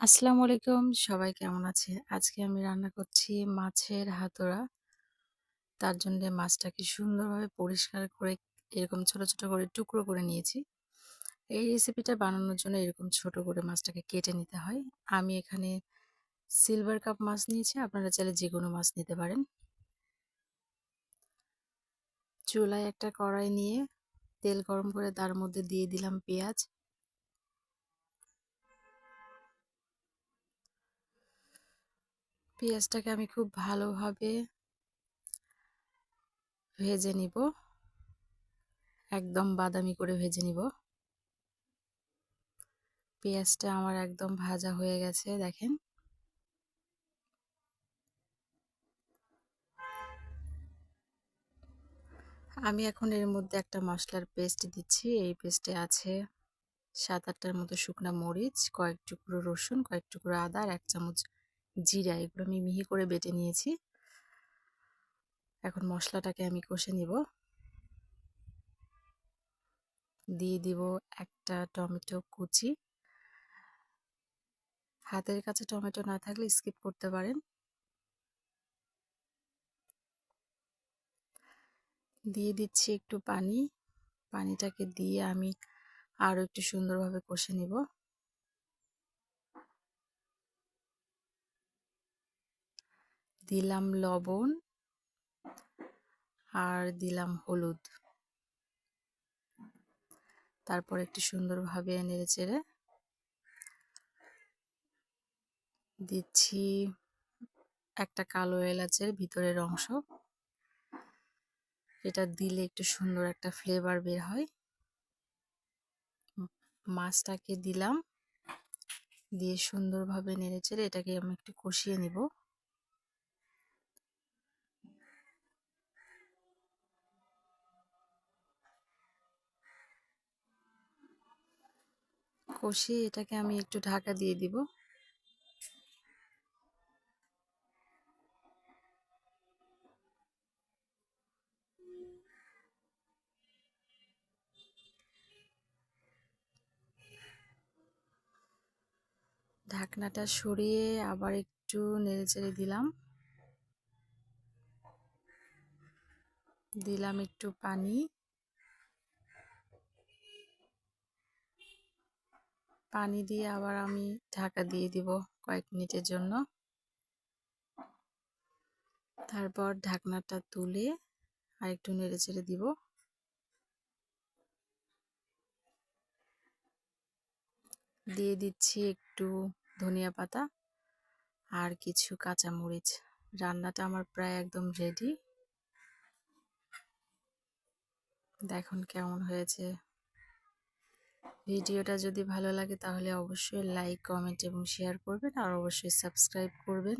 আসসালামু আলাইকুম সবাই কেমন আছে? আজকে আমি রান্না করছি মাছের হাতুড়া। তার জন্যে মাছটাকে সুন্দরভাবে পরিষ্কার করে এরকম ছোট, ছোট করে টুকরো করে নিয়েছি। এই রেসিপিটা বানানোর জন্য এরকম ছোট করে মাছটাকে কেটে নিতে হয়। আমি এখানে সিলভার কাপ মাছ নিয়েছি, আপনারা চাইলে যে কোনো মাছ নিতে পারেন। চুলায় একটা কড়াই নিয়ে তেল গরম করে তার মধ্যে দিয়ে দিলাম পেঁয়াজ। পেঁয়াজটাকে আমি খুব ভালোভাবে ভেজে নিব। একদম বাদামি করে ভেজে নিব। পেঁয়াজটা আমার একদম ভাজা হয়ে গেছে, দেখেন। আমি এখন এর মধ্যে একটা মশলার পেস্ট দিচ্ছি। এই পেস্টে আছে সাত আটটার মতো শুকনো মরিচ, কয়েক টুকরো রসুন, কয়েক টুকরো আদা আর এক চামচ জিরা এগুলো আমি মিহি করে বেটে নিয়েছি। এখন মশলাটাকে আমি কষে নিব। দিয়ে দিব একটা টমেটো কুচি। হাতের কাছে টমেটো না থাকলে স্কিপ করতে পারেন। দিয়ে দিচ্ছি একটু পানি। পানিটাকে দিয়ে আমি আরও একটু সুন্দরভাবে কষে নিব। দিলাম লবণ আর দিলাম হলুদ। তারপর একটু সুন্দরভাবে নেড়ে চেড়ে দিচ্ছি একটা কালো এলাচের ভিতরের অংশ। এটা দিলে একটু সুন্দর একটা ফ্লেভার বের হয়। মাছটাকে দিলাম, দিয়ে সুন্দরভাবে নেড়ে চেড়ে এটাকে আমি একটু কষিয়ে নিব। কষিয়ে এটাকে আমি একটু ঢাকা দিয়ে দিব। ঢাকনাটা সরিয়ে আবার একটু নেড়েচেড়ে দিলাম। দিলাম একটু পানি। পানি দিয়ে আবার আমি ঢাকা দিয়ে দিব কয়েক মিনিটের জন্য। তারপর ঢাকনাটা তুলে আর একটু নেড়ে চেড়ে দিব। দিয়ে দিচ্ছি একটু ধনিয়া পাতা আর কিছু কাঁচামরিচ। রান্নাটা আমার প্রায় একদম রেডি দেখুন কেমন হয়েছে। ভিডিওটা যদি ভালো লাগে তাহলে অবশ্যই লাইক কমেন্ট এবং শেয়ার করবেন আর অবশ্যই সাবস্ক্রাইব করবেন।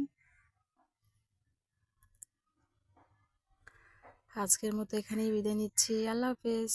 আজকের মতো এখানেই বিদায় নিচ্ছি। আল্লাহ হাফেজ।